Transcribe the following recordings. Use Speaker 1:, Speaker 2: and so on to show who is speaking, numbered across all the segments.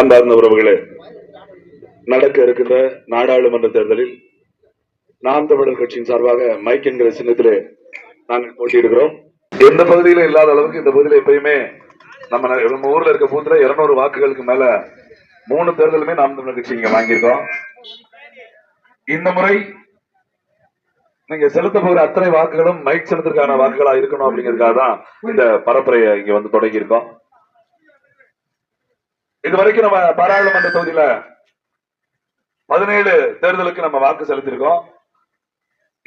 Speaker 1: அன்பார்ந்த உறவுகளே நடக்க இருக்கின்ற நாடாளுமன்ற தேர்தலில் நாம் தமிழர் கட்சியின் சார்பாக மைக் என்கிற சின்னத்திலே நாங்கள் போட்டியிடுகிறோம். எந்த பகுதியிலும் இல்லாத அளவுக்கு இந்த பகுதியில எப்பயுமே நம்ம நம்ம ஊர்ல இருக்க பூத்துல இருநூறு வாக்குகளுக்கு மேல மூணு தேர்தலுமே நாம் தமிழர் கட்சி இங்க வாங்கியிருக்கோம். இந்த முறை நீங்க செலுத்த போகிற அத்தனை வாக்குகளும் மைக் செலுத்திற்கான வாக்குகளா இருக்கணும் அப்படிங்கிறதுக்காக தான் இந்த பரப்புரையை இங்க வந்து தொடங்கி இருக்கோம் இது வரைக்கும் நம்ம பாராளுமன்ற தொகுதியில பதினேழு தேர்தலுக்கு நம்ம வாக்கு செலுத்திருக்கோம்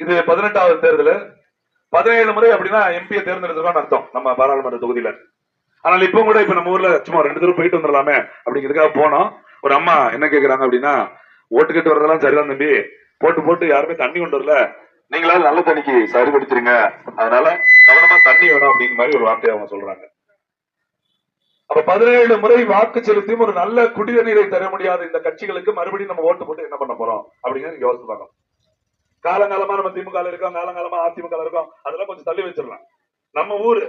Speaker 1: இது பதினெட்டாவது தேர்தல். பதினேழு முறை அப்படின்னா எம்பியை தேர்ந்தெடுத்திருக்கோம்னு அர்த்தம் நம்ம பாராளுமன்ற தொகுதியில. ஆனால் இப்போ கூட இப்ப நம்ம ஊர்ல சும்மா ரெண்டு தடவை போயிட்டு வந்துடலாமே அப்படிங்கிறதுக்காக போனோம். ஒரு அம்மா என்ன கேக்குறாங்க அப்படின்னா ஓட்டு கேட்டு வர்றதெல்லாம் சரிதான் தம்பி. போட்டு போட்டு யாருமே தண்ணி கொண்டு வரல. நீங்களால நல்ல தண்ணிக்கு சரிபடுத்துறீங்க அதனால கவனமா தண்ணி வேணும் அப்படிங்கிற மாதிரி ஒரு வார்த்தையை அவங்க சொல்றாங்க. அப்ப பதினேழு முறை வாக்கு செலுத்தியும் ஒரு நல்ல குடித நீரை தர முடியாத. இந்த கட்சிகளுக்கு மறுபடியும் நம்ம ஓட்டு போட்டு என்ன பண்ண போறோம்? அப்படிங்கிறது நீங்க யோசிச்சு பார்க்கணும் காலங்காலமா நம்ம திமுக இருக்கோம் காலங்காலமா அதிமுக இருக்கோம் அதெல்லாம் கொஞ்சம் தள்ளி வச்சிடலாம். நம்ம ஊரு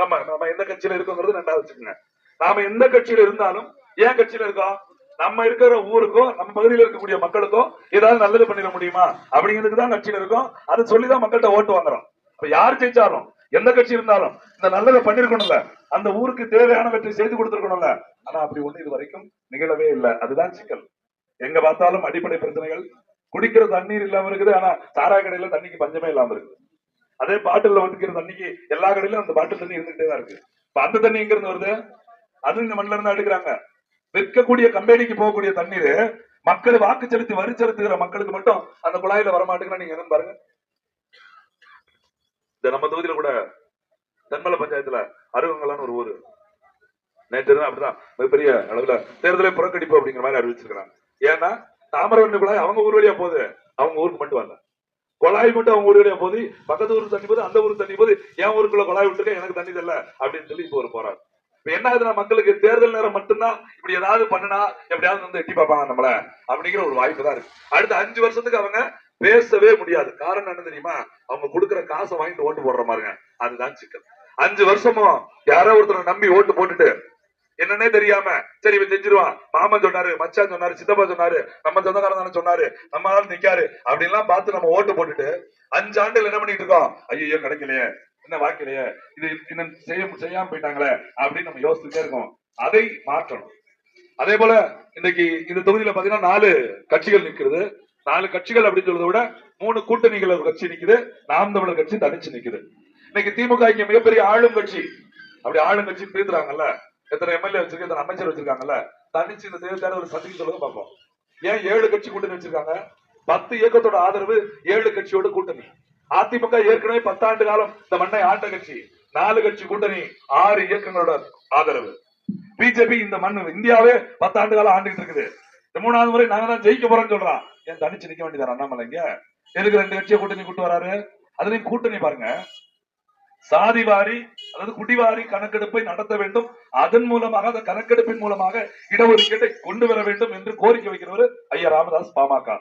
Speaker 1: நம்ம நம்ம எந்த கட்சியில இருக்கோங்கிறது ரெண்டாவது வச்சுக்கோங்க. நாம எந்த கட்சியில இருந்தாலும் ஏன் கட்சியில இருக்கோம்? நம்ம இருக்கிற ஊருக்கும் நம்ம பகுதியில் இருக்கக்கூடிய மக்களுக்கும் ஏதாவது நல்லது பண்ணிட முடியுமா? அப்படிங்கிறதுக்கு தான் கட்சியில இருக்கோம். அதை சொல்லிதான் மக்கள்கிட்ட ஓட்டு வாங்குறோம். அப்ப யார் ஜெயிச்சாலும் எந்த கட்சி இருந்தாலும் இந்த நல்லதை பண்ணிருக்கணும்ல. அந்த ஊருக்கு தேவையானவற்றை செய்து கொடுத்திருக்கணும்ல. ஆனா அப்படி ஒண்ணு இது வரைக்கும் நிகழவே இல்லை. அதுதான் சிக்கல். எங்க பார்த்தாலும் அடிப்படை பிரச்சனைகள். குடிக்கிற தண்ணீர் இல்லாம இருக்குது. ஆனா சாரா கடையில தண்ணிக்கு பஞ்சமே இல்லாம இருக்குது. அதே பாட்டில வந்துக்கிற தண்ணிக்கு எல்லா கடையிலும் அந்த பாட்டில் தண்ணி இருந்துகிட்டே தான் இருக்கு. இப்ப அந்த தண்ணி எங்க இருந்து வருது? அது இந்த மண்ணில இருந்து எடுக்கிறாங்க. விற்கக்கூடிய கம்பெனிக்கு போகக்கூடிய தண்ணீர் மக்கள் வாக்கு செலுத்தி வரி செலுத்துகிற மக்களுக்கு மட்டும் அந்த குழாயில வரமாட்டேங்குன்னா நீங்க என்னன்னு பாருங்க. இந்த நம்ம தொகுதியில கூட தென்மலை பஞ்சாயத்துல அருகங்களான்னு ஒரு ஊரு. நேற்று அப்படிதான் மிகப்பெரிய அளவுல தேர்தலை புறக்கணிப்பு அப்படிங்கிற மாதிரி அறிவிச்சிருக்கிறாங்க. ஏன்னா தாமரவண்ணி குழாய் அவங்க ஊர் வழியா போகுது. அவங்க ஊருக்கு மட்டும் வரல. குழாய் மட்டும் அவங்க ஊர் வழியா போகுது. பக்கத்து ஊருக்கு தண்ணி போகுது அந்த ஊருக்கு தண்ணி போகுது. என் ஊருக்குள்ள குழாய் விட்டுருக்க எனக்கு தண்ணி தெரியல அப்படின்னு சொல்லி இப்போ ஒரு போறாரு இப்ப என்ன ஆகுதுன்னா மக்களுக்கு தேர்தல் நேரம் மட்டும்தான் இப்படி ஏதாவது பண்ணுனா எப்படியாவது வந்து எட்டி பார்ப்பாங்க நம்மள அப்படிங்கிற ஒரு வாய்ப்பு தான் இருக்கு. அடுத்த அஞ்சு வருஷத்துக்கு அவங்க பேசவே முடியாது. காரணம் என்ன தெரியுமா? அவங்க கொடுக்குற காசை வாங்கிட்டு ஓட்டு போடுற மாதிரிங்க. அதுதான் சிக்கல். அஞ்சு வருஷமும் யாரோ ஒருத்தர் நம்பி ஓட்டு போட்டுட்டு என்னன்னே தெரியாம சரி இவன் செஞ்சிருவான். மாமன் சொன்னாரு மச்சான் சொன்னாரு சித்தப்பா சொன்னாரு நம்ம சொந்தக்காரன் தானே சொன்னாரு நம்ம ஆள் நிக்காரு அப்படின்லாம் பார்த்து நம்ம ஓட்டு போட்டுட்டு அஞ்சு ஆண்டுகள் என்ன பண்ணிட்டு இருக்கோம்? ஐயோ கிடைக்கலையே. என்ன வாக்கலையே இது இன்னும் செய்ய செய்யாம போயிட்டாங்களே அப்படின்னு நம்ம யோசிச்சுட்டே இருக்கோம். அதை மாற்றணும். அதே போல இன்னைக்கு இந்த தொகுதியில பாத்தீங்கன்னா நாலு கட்சிகள் நிக்கிறது நாலு கட்சிகள் அப்படின்னு சொல்றத விட மூணு கூட்டணிகள் ஒரு கட்சி நிக்குது. நாம் தமிழர் கட்சி தனிச்சு நிக்குது. இன்னைக்கு திமுக இங்க மிகப்பெரிய ஆளும் கட்சி. அப்படி ஆளும் கட்சி பேசுறாங்கல்ல எத்தனை எம்எல்ஏ வச்சிருக்க எத்தனை அமைச்சர் வச்சிருக்காங்கல்ல? தனிச்சு இந்த தேர்தல் தேர்தல் சந்திக்க சொல்லுங்க பார்ப்போம். ஏன் ஏழு கட்சி கூட்டணி வச்சிருக்காங்க? பத்து இயக்கத்தோட ஆதரவு ஏழு கட்சியோட கூட்டணி. அதிமுக ஏற்கனவே பத்தாண்டு காலம் இந்த மண்ணை ஆண்ட கட்சி. நாலு கட்சி கூட்டணி ஆறு இயக்கங்களோட ஆதரவு. பிஜேபி இந்த மண் இந்தியாவே பத்தாண்டு காலம் ஆண்டுகிட்டு இருக்குது. இந்த மூணாவது முறை நாங்க தான் ஜெயிக்க போறோம்னு சொல்றான் ஏன் தனிச்சு நிக்க வேண்டியதார் அண்ணாமலைங்க. எதுக்கு ரெண்டு கட்சியை கூட்டணி கூட்டு வராரு? அதுலயும் கூட்டணி பாருங்க. சாதி வாரி அதாவது குடிவாரி கணக்கெடுப்பை நடத்த வேண்டும். அதன் மூலமாக அந்த கணக்கெடுப்பின் மூலமாக இடஒதுக்கீட்டை கொண்டு வர வேண்டும் என்று கோரிக்கை வைக்கிறவர் ஐயா ராமதாஸ் பாமக.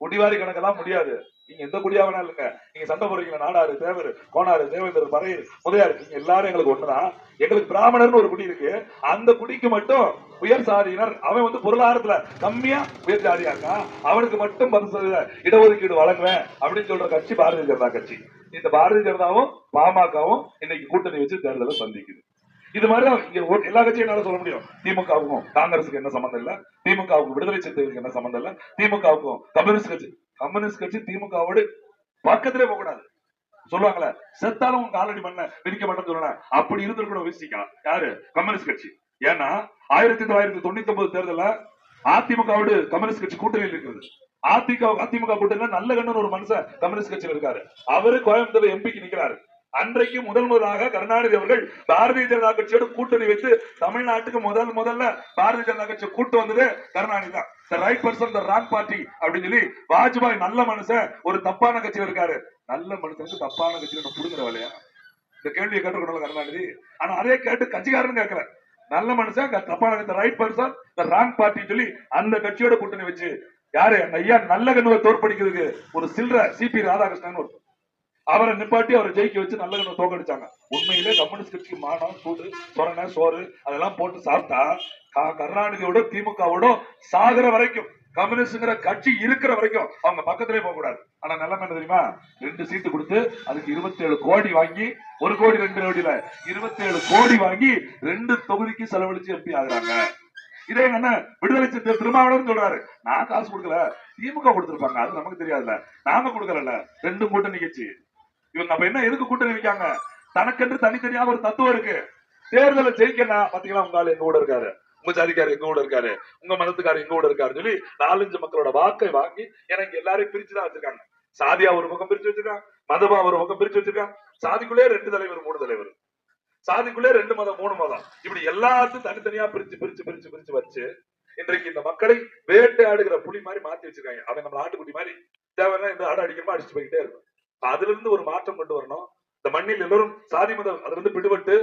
Speaker 1: குடிவாரி கணக்கெல்லாம் முடியாது. நீங்க எந்த குடியா வேணா இல்லைங்க நீங்க சண்டை போடுறீங்க நாடாரு தேவர் கோனாரு தேவேந்தர் பறையர் முதையார் நீங்க எல்லாரும் எங்களுக்கு ஒண்ணுதான். எங்களுக்கு பிராமணர்னு ஒரு குடி இருக்கு. அந்த குடிக்கு மட்டும் உயர் சாதியினர் அவன் வந்து பொருளாதாரத்துல கம்மியா உயர் சாதியா இருக்கான். அவனுக்கு மட்டும் பத்து சதவீத இடஒதுக்கீடு வழங்குவேன் அப்படின்னு சொல்ற கட்சி பாரதிய ஜனதா கட்சி. இந்த பாரதிய ஜனதாவும் பாமகவும் இன்னைக்கு கூட்டணி வச்சு தேர்தலை சந்திக்குது. இது மாதிரி இங்க எல்லா கட்சியும் என்னால சொல்ல முடியும். திமுகவுக்கும் காங்கிரஸுக்கு என்ன சம்பந்தம் இல்ல? திமுகவுக்கும் விடுதலை சிறுத்தைகளுக்கு என்ன சம்பந்தம் இல்ல? திமுகவுக்கும் கம்யூனிஸ்ட் கட்சி கம்யூனிஸ்ட் கட்சி திமுகவோடு பக்கத்திலே போக கூடாது சொல்லுவாங்களே செத்தாலும் உங்க காலடி பண்ண விதிக்க மாட்டேன்னு சொல்லணும் அப்படி இருந்திருக்கணும் விசிக்கா யாரு? கம்யூனிஸ்ட் கட்சி. ஏன்னா ஆயிரத்தி தொள்ளாயிரத்தி தொண்ணூத்தி ஒன்பது தேர்தல அதிமுகவோடு கம்யூனிஸ்ட் கட்சி கூட்டணியில் இருக்கிறது. அதிமுக அதிமுக கூட்டணியில நல்ல கண்ணன் ஒரு மனுஷன் கம்யூனிஸ்ட் கட்சியில் இருக்காரு. அவரு கோயம்புத்தூர் எம்பிக்கு நிக்கிறாரு. அன்றைக்கு முதல் முதலாக கருணாநிதி அவர்கள் பாரதிய ஜனதா கட்சியோட கூட்டணி வைத்து தமிழ்நாட்டுக்கு முதல் முதல்ல பாரதிய ஜனதா கட்சி கூட்டு வந்தது கருணாநிதி தான். Right person the wrong party அப்படின்னு சொல்லி வாஜ்பாய் நல்ல மனுஷன் ஒரு தப்பான கட்சியில இருக்காரு. நல்ல மனுஷனுக்கு தப்பான கட்சியில புடுங்குற வேலையா இந்த கேள்வியை கேட்டுக்கணும் கருணாநிதி? ஆனா அதே கேட்டு கட்சிக்காரன் கேட்கல. நல்ல மனுஷன் தப்பான right person the wrong party சொல்லி அந்த கட்சியோட கூட்டணி வச்சு யாரு? ஐயா நல்ல கண்ணுவை தோற்படிக்கிறதுக்கு ஒரு சில்ற சிபி ராதாகிருஷ்ணன் ஒரு அவரை நிப்பாட்டி அவரை ஜெயிக்க வச்சு நல்ல தோக்கடிச்சாங்க. உண்மையிலே கம்யூனிஸ்ட் கட்சிக்கு மானம் சூடு சொரணை சோறு அதெல்லாம் போட்டு சாப்பிட்டா கருணாநிதியோட திமுகவோட சாகுற வரைக்கும் கம்யூனிஸ்ட்ங்கிற கட்சி இருக்கிற வரைக்கும் அவங்க பக்கத்திலே போக கூடாது ஆனா நிலைமை என்ன தெரியுமா? ரெண்டு சீட்டு கொடுத்து அதுக்கு இருபத்தி ஏழு கோடி வாங்கி ஒரு கோடி ரெண்டு கோடியில இருபத்தி ஏழு கோடி வாங்கி ரெண்டு தொகுதிக்கு செலவழிச்சு எம்பி ஆகுறாங்க. இதே என்ன விடுதலை சிறுத்தை திருமாவளவன் சொல்றாரு. நான் காசு கொடுக்கல. திமுக கொடுத்திருப்பாங்க. அது நமக்கு தெரியாதுல்ல. நாம கொடுக்கல ரெண்டு கூட்டம் நிகழ்ச்சி இவங்க அப்ப என்ன எதுக்கு கூட்டணி வைக்காங்க? தனக்கென்று தனித்தனியாக ஒரு தத்துவம் இருக்கு. தேர்தலை ஜெயிக்கணும் பாத்தீங்களா உங்க ஆளு எங்க கூட இருக்காரு? உங்க ஜாதிக்காரர் எங்க கூட இருக்காரு? உங்க மதத்துக்காரர் எங்க கூட இருக்காரு சொல்லி நாலஞ்சு மக்களோட வாக்கை வாங்கி எனக்கு எல்லாரையும் பிரிச்சுதான் வச்சிருக்காங்க. சாதியா ஒரு பக்கம் பிரிச்சு வச்சிருக்கான் மதமா ஒரு பக்கம் பிரிச்சு வச்சிருக்கான் சாதிக்குள்ளே ரெண்டு தலைவர் மூணு தலைவர். சாதிக்குள்ளே ரெண்டு மதம் மூணு மதம். இப்படி எல்லாத்தையும் தனித்தனியா பிரிச்சு பிரிச்சு பிரிச்சு பிரிச்சு வச்சு இன்றைக்கு இந்த மக்களை வேட்டையாடுகிற புலி மாதிரி மாத்தி வச்சிருக்காங்க. அவன் நம்ம ஆட்டுக்குட்டி மாதிரி தேவைன்னா இந்த ஆடு அடிக்கமா அடிச்சு போய்கிட்டே இருக்கும். அதுல இருந்து ஒரு மாற்றம் கொண்டு வரணும். இந்த மண்ணில் எல்லோரும் சாதி மதம் அதுல இருந்து விடுபட்டு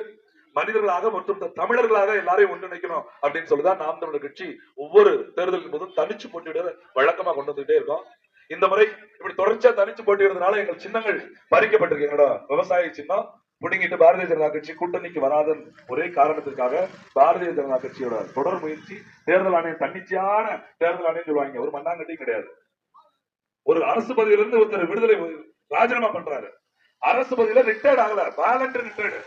Speaker 1: மனிதர்களாக மற்றும் தமிழர்களாக எல்லாரையும் ஒன்றிணைக்கணும் அப்படின்னு சொல்லிதான் நாம் தமிழர் கட்சி ஒவ்வொரு தேர்தலின் போதும் தனிச்சு போட்டியிட வழக்கமா கொண்டு வந்துட்டே இருக்கோம். இந்த முறை இப்படி தொடர்ச்சியா தனிச்சு போட்டியிடுறதுனால எங்கள் சின்னங்கள் பறிக்கப்பட்டிருக்கு. எங்களோட விவசாய சின்னம் புடுங்கிட்டு பாரதிய ஜனதா கட்சி கூட்டணிக்கு வராத ஒரே காரணத்திற்காக பாரதிய ஜனதா கட்சியோட தொடர் முயற்சி தேர்தல் ஆணையம் தன்னிச்சையான தேர்தல் ஆணையம் சொல்லுவாங்க. ஒரு மண்ணாங்கட்டியும் கிடையாது. ஒரு அரசு பதவியிலிருந்து ஒருத்தர் விடுதலை ராஜினாமா பண்றாரு. அரசு பதவியில ரிட்டையர்ட் ஆகல. வாலண்டரி ரிட்டையர்டு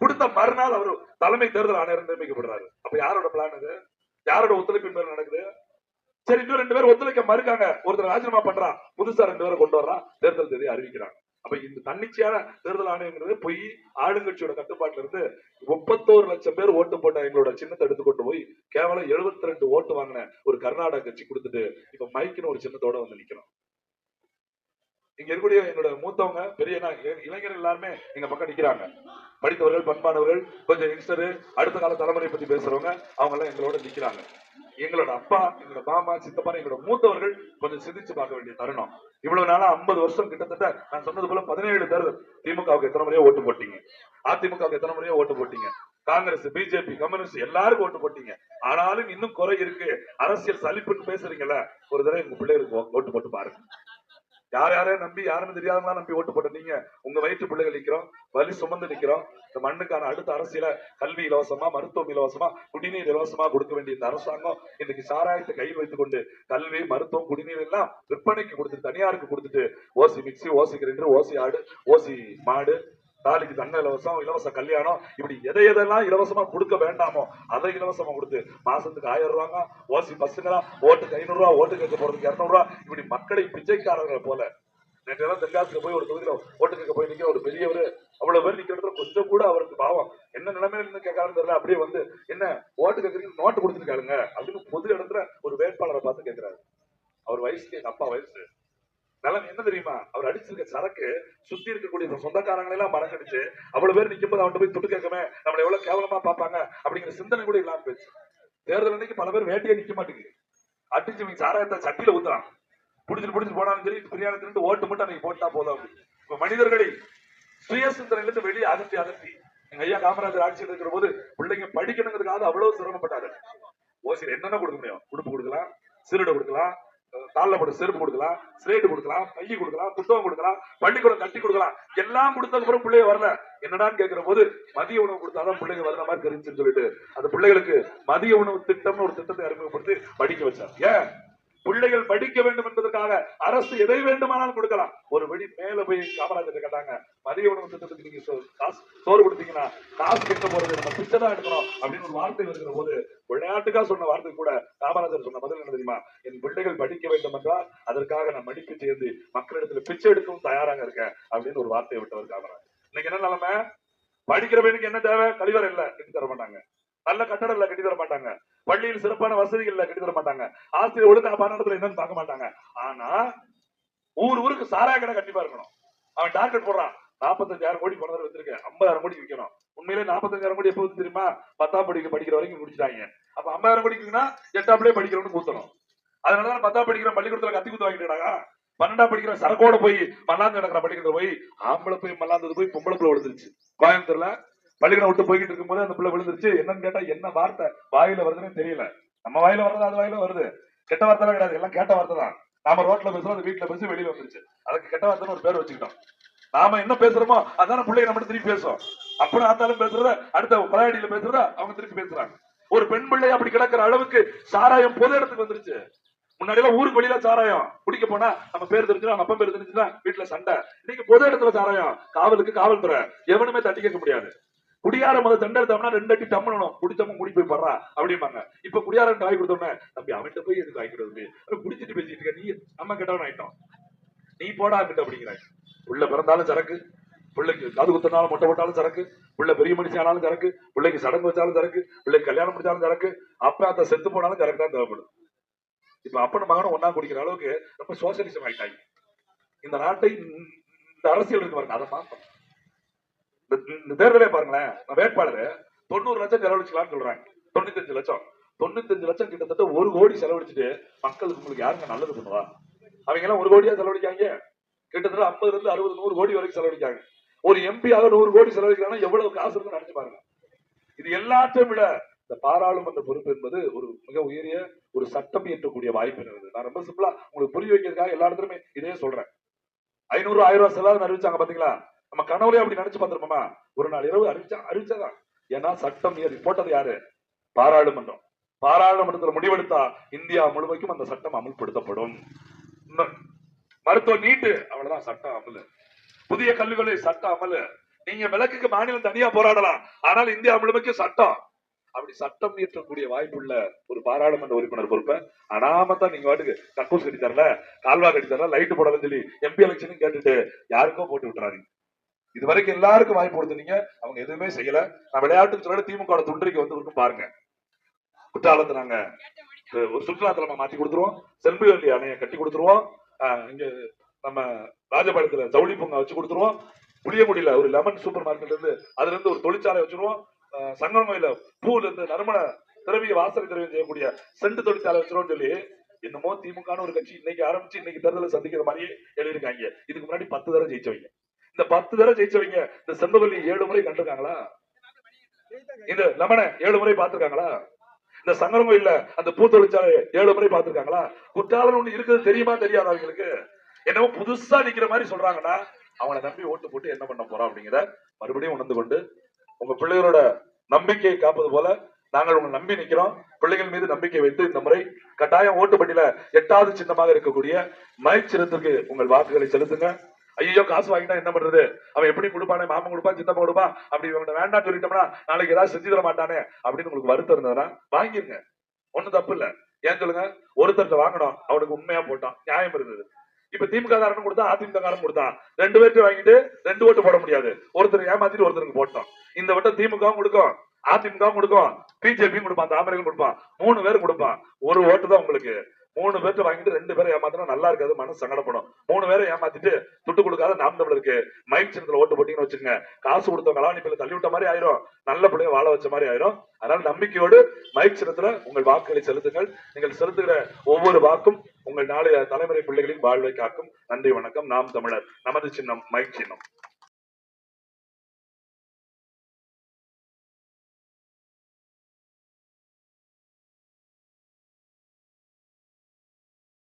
Speaker 1: கொடுத்த மறுநாள் அவர் தலைமை தேர்தல் ஆணையர் நியமிக்கப்படுறாரு. அப்ப யாரோட பிளான் இது யாரோட ஒத்துழைப்பின் பேர் நடக்குது? சரி இன்னும் ரெண்டு பேர் ஒத்துழைக்க மறுக்காங்க. ஒருத்தர் ராஜினாமா பண்றான் புதுசா ரெண்டு பேரை கொண்டு வர்றான் தேர்தல் தேதி அறிவிக்கிறாங்க. அப்ப இந்த தன்னிச்சையான தேர்தல் ஆணையங்கிறது பொய் ஆளுங்கட்சியோட கட்டுப்பாட்டுல இருந்து முப்பத்தோரு லட்சம் பேர் ஓட்டு போட்ட எங்களோட சின்னத்தை எடுத்து கொண்டு போய் கேவலம் 72 ரெண்டு ஓட்டு வாங்கின ஒரு கர்நாடக கட்சி கொடுத்துட்டு இப்ப மைக்குன்னு ஒரு சின்னத்தோட வந்து நிக்கிறோம் இங்க இருக்கக்கூடிய என்னோட மூத்தவங்க பெரிய நா- இளைஞர்கள் எல்லாருமே எங்க பக்கம் நிக்கிறாங்க. படித்தவர்கள் பண்பானவர்கள் கொஞ்சம் யங்ஸ்டரு அடுத்த கால தலைமுறை பத்தி பேசுறவங்க அவங்க எல்லாம் எங்களோட நிக்கிறாங்க. எங்களோட அப்பா எங்களோட மாமா சித்தப்பா எங்களோட மூத்தவர்கள் கொஞ்சம் சிந்திச்சு பார்க்க வேண்டிய தருணம். இவ்வளவு நாளா 50 வருஷம் கிட்டத்தட்ட நான் சொன்னது போல பதினேழு தேர்தல் திமுகவுக்கு எத்தனை முறையோ ஓட்டு போட்டீங்க. அதிமுகவுக்கு எத்தனை முறையோ ஓட்டு போட்டீங்க. காங்கிரஸ் பிஜேபி கம்யூனிஸ்ட் எல்லாருக்கும் ஓட்டு போட்டீங்க. ஆனாலும் இன்னும் குறை இருக்கு. அரசியல் சலிப்புன்னு பேசுறீங்கல்ல ஒரு தடவை உங்க பிள்ளைகளுக்கு ஓட்டு போட்டு பாருங்க. யார் யாரையும் நம்பி யாருன்னு தெரியாதவங்களா நம்பி ஓட்டு போட்ட நீங்க உங்க வயிற்று பிள்ளைகள் நிக்கிறோம் வலி சுமந்து நிக்கிறோம் இந்த மண்ணுக்கான அடுத்த அரசியல கல்வி இலவசமா மருத்துவம் இலவசமா குடிநீர் இலவசமா கொடுக்க வேண்டிய இந்த அரசாங்கம் இன்னைக்கு சாராயத்தை கையில் வைத்துக் கொண்டு கல்வி மருத்துவம் குடிநீர் எல்லாம் விற்பனைக்கு கொடுத்துட்டு தனியாருக்கு கொடுத்துட்டு ஓசி மிக்சி ஓசி கிரைண்டர் ஓசி ஆடு ஓசி மாடு தாலிக்கு தங்க இலவசம் இலவச கல்யாணம் இப்படி எதை எதெல்லாம் இலவசமா கொடுக்க வேண்டாமோ அதை இலவசமா கொடுத்து மாசத்துக்கு ஆயிரம் ரூபாங்க ஓசி பஸ்ஸுங்களா ஓட்டுக்கு ஐநூறு ரூபா ஓட்டு கேட்க போறதுக்கு இரநூறுவா ரூபா இப்படி மக்களை பிச்சைக்காரர்கள் போல. நேற்று எல்லாம் போய் ஒரு தொகுதியில ஓட்டு கேட்க போய் நிக்க ஒரு பெரியவர். அவ்வளவு பேர் நிக்கிறதுல கொஞ்சம் கூட அவருக்கு பாவம். என்ன நிலைமையில இருந்து கேட்கறான்னு தெரியல அப்படியே வந்து என்ன ஓட்டு கேட்கறீங்க நோட்டு கொடுத்துருக்காருங்க அப்படின்னு பொது இடத்துல ஒரு வேட்பாளரை பார்த்து கேட்கிறாரு. அவர் வயசுக்கு எங்க அப்பா வயசு. நிலைமை என்ன தெரியுமா? அவர் அடிச்சிருக்க சரக்கு சுத்தி இருக்கக்கூடிய சொந்தக்காரங்களை எல்லாம் மறக்கடிச்சு அவ்வளவு பேர் நிக்கும்போது அவன் போய் துட்டு கேட்கமே நம்மளை எவ்வளவு கேவலமா பார்ப்பாங்க அப்படிங்கிற சிந்தனை கூட இல்லாம போச்சு தேர்தல் அன்னைக்கு பல பேர் வேட்டையே நிக்க மாட்டேங்குது. அடிச்சு சாராயத்தை சட்டியில ஊத்துறான். புடிச்சிட்டு புடிச்சிட்டு போனாலும் சரி பிரியாணி தின்னு ஓட்டு மட்டும் அன்னைக்கு போட்டா போதும் அப்படி. இப்ப மனிதர்களை சுய சிந்தனையிலிருந்து வெளியே அகற்றி அகற்றி. எங்க ஐயா காமராஜர் ஆட்சியில் இருக்கிற போது பிள்ளைங்க படிக்கணுங்கிறதுக்காக அவ்வளவு சிரமப்பட்டாரு. ஓசியர் என்னென்ன கொடுக்க முடியும்? உடுப்பு கொடுக்கலாம் சீருடை கொடுக்கலாம் காலில் போட்டு செருப்பு கொடுக்கலாம் ஸ்லேட்டு கொடுக்கலாம் பைய கொடுக்கலாம் புத்தகம் கொடுக்கலாம் பள்ளிக்கூடம் கட்டி கொடுக்கலாம். எல்லாம் கொடுத்ததுக்கு அப்புறம் பிள்ளைய வரல. என்னடான்னு கேட்கிற போது மதிய உணவு கொடுத்தாதான் பிள்ளைங்க வர்ற மாதிரி தெரிஞ்சுன்னு சொல்லிட்டு அந்த பிள்ளைகளுக்கு மதிய உணவு திட்டம்னு ஒரு திட்டத்தை அறிமுகப்படுத்தி படிக்க வச்சார். ஏன்? பிள்ளைகள் படிக்க வேண்டும் என்பதற்காக அரசு எதை வேண்டுமானாலும் கொடுக்கலாம். ஒரு வழி மேல போய் காமராஜர் கேட்டாங்க மதிய உணவு திட்டத்துக்கு நீங்க சோறு கொடுத்தீங்கன்னா காசு கெட்ட போறது நம்ம பிச்சை எடுக்கணும் அப்படின்னு ஒரு வார்த்தை வருகிற போது விளையாட்டுக்கா சொன்ன வார்த்தை கூட காமராஜர் சொன்ன பதில் என்ன தெரியுமா? என் பிள்ளைகள் படிக்க வேண்டும் என்றால் அதற்காக நான் மடிப்பு சேர்ந்து மக்களிடத்துல பிச்சை எடுக்கவும் தயாராக இருக்கேன் அப்படின்னு ஒரு வார்த்தையை விட்டவர் காமராஜர். இன்னைக்கு என்ன நிலைமை? படிக்கிற பையனுக்கு என்ன தேவை? கழிவறை இல்ல. கட்டி தர மாட்டாங்க. நல்ல கட்டடம் இல்ல கட்டி தர மாட்டாங்க. பள்ளியில் சிறப்பான வசதிகள் இல்ல கட்டி தர மாட்டாங்க. ஆசிரியர் ஒழுங்கா பாராட்டத்துல என்னன்னு பார்க்க மாட்டாங்க. ஆனா ஊர் ஊருக்கு சாராய கடை கண்டிப்பா இருக்கணும். அவன் டார்கெட் போடுறான். நாற்பத்தஞ்சாயிரம் கோடி போன தடவை வச்சிருக்கேன். ஐம்பதாயிரம் கோடி விற்கணும் உண்மையிலே நாற்பத்தஞ்சாயிரம் கோடி எப்போ வந்து தெரியுமா? பத்தாம் படிக்க படிக்கிற வரைக்கும் முடிச்சிட்டாங்க. அப்ப ஐம்பதாயிரம் கோடிக்குன்னா எட்டாம் படிக்கிறோம்னு கூத்தணும் அதனாலதான் பத்தாம் படிக்கிற பள்ளிக்கூடத்துல கத்தி குத்து வாங்கிட்டாங்க பன்னெண்டா படிக்கிற சரக்கோட போய் மல்லாந்து நடக்கிற படிக்கிறத போய் ஆம்பளை போய் மல்லாந்தது போய் பொம்பளை போய் விழுந்துருச்சு கோயம்புத்தூர்ல பள்ளிக்கூடம் விட்டு போய்கிட்டு இருக்கும்போது அந்த பிள்ளை விழுந்துருச்சு. என்னன்னு கேட்டா என்ன வார்த்தை? வாயில வருதுன்னு தெரியல. நம்ம வாயில வர்றது அது வாயில வருது. கெட்ட வார்த்தை கிடையாது. எல்லாம் கேட்ட வார்த்தை தான். நாம ரோட்ல பேசுறோம் அது வீட்டுல பேசி வெளியில வந்துருச்சு. அதுக்கு கெட்ட வார்த்தைன்னு ஒரு பேர் வச்சுக்கிட்டோம். நாம என்ன பேசுறோமோ அதான பிள்ளைங்க நம்ம திருப்பி பேசும் அப்பனும் ஆத்தாலும் பேசுறத அடுத்த பழையாடியில பேசுறத அவங்க திருப்பி பேசுறாங்க. ஒரு பெண் பிள்ளை அப்படி கிடக்குற அளவுக்கு சாராயம் பொது இடத்துக்கு வந்துருச்சு. முன்னாடி எல்லாம் ஊருக்கு வெளியில சாராயம். குடிக்க போனா நம்ம பேர் தெரிஞ்சுனா நம்ம அப்பா பேர் தெரிஞ்சுனா வீட்டுல சண்டை. இன்னைக்கு பொது இடத்துல சாராயம். காவலுக்கு காவல்துறை எவனுமே தட்டி கேட்க முடியாது. குடியார மத தண்டை எடுத்தோம்னா ரெண்டு அடி டம்மனும் குடிச்சவன் குடி போய் படுறா. அப்படிம்பாங்க. இப்ப குடியாரன் காய் கொடுத்தோம்னா தம்பி அவன்கிட்ட போய் எதுக்கு வாங்கி கொடுத்தது குடிச்சிட்டு பேசிட்டு இருக்க நீ நம்ம கிட்டவன் ஆயிட்டோம். நீ போடா கிட்ட அப்படிங்கிறாங்க உள்ள பிறந்தாலும் சரக்கு. பிள்ளைக்கு காது குத்தினாலும் மொட்டை போட்டாலும் சரக்கு. பிள்ளை பெரிய மனுஷனாலும் ஆனாலும் சரக்கு. பிள்ளைக்கு சடங்கு வச்சாலும் சரக்கு. பிள்ளைக்கு கல்யாணம் முடிச்சாலும் சரக்கு. அப்ப அந்த செத்து போனாலும் கரெக்டா தேவைப்படும் இப்ப அப்பனும் மகனும் ஒன்னா குடிக்கிற அளவுக்கு ரொம்ப சோசியலிசம் ஆயிட்டாங்க. இந்த நாட்டை இந்த இந்த அரசியல் இருக்கு பாருங்க அதை மாத்தணும் இந்த- தேர்தலே பாருங்களேன் வேட்பாளர் தொண்ணூறு லட்சம் செலவழிச்சுக்கலாம்னு சொல்றாங்க தொண்ணூத்தஞ்சு லட்சம். தொண்ணூத்தஞ்சு லட்சம் கிட்டத்தட்ட ஒரு கோடி செலவழிச்சுட்டு மக்களுக்கு உங்களுக்கு யாருங்க நல்லது பண்ணுவா? அவங்க எல்லாம் ஒரு கோடியா செலவழிக்காங்க. கிட்டத்தட்ட ஐம்பதுல இருந்து அறுபது நூறு கோடி வரைக்கும் செலவழிக்காங்க. ஒரு எம்பியாக நூறு கோடி செலவழிக்கிறாங்கன்னா எவ்வளவு காசு இருக்குன்னு நினைச்சு பாருங்க. இது எல்லாத்தையும் விட இந்த பாராளுமன்ற பொறுப்பு என்பது ஒரு மிக உயரிய ஒரு சட்டம் இயற்றக்கூடிய வாய்ப்பு இருக்குது நான் ரொம்ப சிம்பிளா உங்களுக்கு புரிய வைக்கிறதுக்காக எல்லா இடத்துலயுமே இதே சொல்றேன். ஐநூறு ஆயிரம் ரூபாய் செலவு அறிவிச்சாங்க பாத்தீங்களா? நம்ம கனவுலயே அப்படி நினைச்சு பார்த்திருப்போமா? ஒரு நாள் இரவு அறிவிச்சா அறிவிச்சாதான் ஏன்னா சட்டம் ஏறி போட்டது யாரு? பாராளுமன்றம். பாராளுமன்றத்தில் முடிவெடுத்தா இந்தியா முழுமைக்கும் அந்த சட்டம் அமல்படுத்தப்படும். மருத்துவ நீட்டு. அவ்வளவுதான் சட்டம் அமலு. புதிய கல்விகளை சட்டம் அமலு. நீங்க விளக்குக்கு மாநிலம் தனியா போராடலாம். ஆனால் இந்தியா முழுமைக்கும் சட்டம். அப்படி சட்டம் இயற்றக்கூடிய வாய்ப்புள்ள ஒரு பாராளுமன்ற உறுப்பினர் பொறுப்பை அனாமத்தா நீங்க வாட்டுக்கு கக்கூஸ் கட்டி தரல கால்வா கட்டி தரல லைட்டு போடலன்னு சொல்லி எம்பி எலெக்ஷனும் கேட்டுட்டு யாருக்கோ போட்டு விட்டுறாதீங்க. இது வரைக்கும் எல்லாருக்கும் வாய்ப்பு கொடுத்துனீங்க அவங்க எதுவுமே செய்யல. நான் விளையாட்டுக்கு சொல்ல திமுக வோட வந்து இருக்கும் பாருங்க. குற்றாலத்தை நாங்க ஒரு ஒரு சுற்றுலாத்தலமா மாத்தி கொடுத்துருவோம். செல்பிவல்லி அணையை கட்டி கொடுத்துருவோம். இங்க நம்ம ராஜபாளையத்துல ஜவுளி பூங்கா வச்சு கொடுத்துருவோம். புளியங்குடியில ஒரு லெமன் சூப்பர் மார்க்கெட் இருந்து அதுல இருந்து ஒரு தொழிற்சாலை வச்சிருவோம். அஹ், சங்கரங்கோயில பூல இருந்து நறுமண திரவிய வாசனை திரவியம் செய்யக்கூடிய செண்டு தொழிற்சாலை வச்சிருவோம்னு சொல்லி என்னமோ திமுகன்னு ஒரு கட்சி இன்னைக்கு ஆரம்பிச்சு இன்னைக்கு தேர்தலை சந்திக்கிற மாதிரியே எழுதியிருக்காங்க. இதுக்கு முன்னாடி பத்து தடவை ஜெயிச்சவங்க. இந்த பத்து தடவை ஜெயிச்சவங்க இந்த செம்பவல்லி ஏழு முறை கண்டிருக்காங்களா? இந்த லமனை ஏழு முறை பார்த்திருக்காங்களா? இந்த சங்கரங்கோயில்ல அந்த பூத்தொழிற்சாலை ஏழு முறை பார்த்திருக்காங்களா? குற்றாலம் ஒண்ணு இருக்குது தெரியுமா தெரியாது அவங்களுக்கு? என்னவோ புதுசா நிக்கிற மாதிரி சொல்றாங்கன்னா அவங்கள நம்பி ஓட்டு போட்டு என்ன பண்ண போறோம் அப்படிங்கிற மறுபடியும் உணர்ந்து கொண்டு உங்க பிள்ளைகளோட நம்பிக்கையை காப்பது போல நாங்கள் உங்களை நம்பி நிக்கிறோம். பிள்ளைகள் மீது நம்பிக்கை வைத்து இந்த முறை கட்டாயம் ஓட்டுப்பட்டியில எட்டாவது சின்னமாக இருக்கக்கூடிய மைக் உங்கள் வாக்குகளை செலுத்துங்க. ஐயோ காசு வாங்கிட்டா என்ன பண்றது? அவன் எப்படி கொடுப்பானே? மாமன் கொடுப்பான் சித்தப்பா கொடுப்பான் அப்படி இவன் வேண்டாம் சொல்லிட்டோம்னா நாளைக்கு ஏதாவது செஞ்சு தர மாட்டானே? அப்படின்னு உங்களுக்கு வருத்தம் இருந்ததுன்னா வாங்கிருங்க. ஒண்ணும் தப்பு இல்ல. ஏன் சொல்லுங்க? ஒருத்தர்கிட்ட வாங்கணும். அவனுக்கு உண்மையா போட்டான். நியாயம் இருந்தது. இப்ப திமுக காரன் கொடுத்தா அதிமுக காரன் கொடுத்தான் ரெண்டு பேர்ட்டு வாங்கிட்டு ரெண்டு ஓட்டு போட முடியாது. ஒருத்தர் ஏமாத்திட்டு ஒருத்தருக்கு போட்டோம். இந்த வட்டம் திமுகவும் கொடுக்கும் அதிமுகவும் கொடுக்கும் பிஜேபியும் கொடுப்பான் தாமரையும் கொடுப்பான் மூணு பேரும் கொடுப்பான். ஒரு ஓட்டு தான் உங்களுக்கு. மூணு பேர்ட்ட வாங்கிட்டு ரெண்டு பேரை ஏமாத்தினா நல்லா இருக்காது மனசு சங்கடப்படும். மூணு பேரை ஏமாத்திட்டு துட்டு கொடுக்காத நாம் தமிழருக்கு. மைக் சின்னத்துல ஓட்டு போட்டீங்கன்னு வச்சுக்கோங்க. காசு கொடுத்தவங்க அலானிப்பில் தள்ளி விட்ட மாதிரி ஆயிரும். நல்ல பிள்ளைய வாழ வச்ச மாதிரி ஆயிரும். அதனால நம்பிக்கையோடு மைக் சின்னத்துல உங்கள் வாக்குகளை செலுத்துங்கள். நீங்கள் செலுத்துகிற ஒவ்வொரு வாக்கும் உங்கள் நாளைய தலைமுறை பிள்ளைகளின் வாழ்வை காக்கும். நன்றி வணக்கம். நாம் தமிழர். நமது சின்னம் மைக் சின்னம்.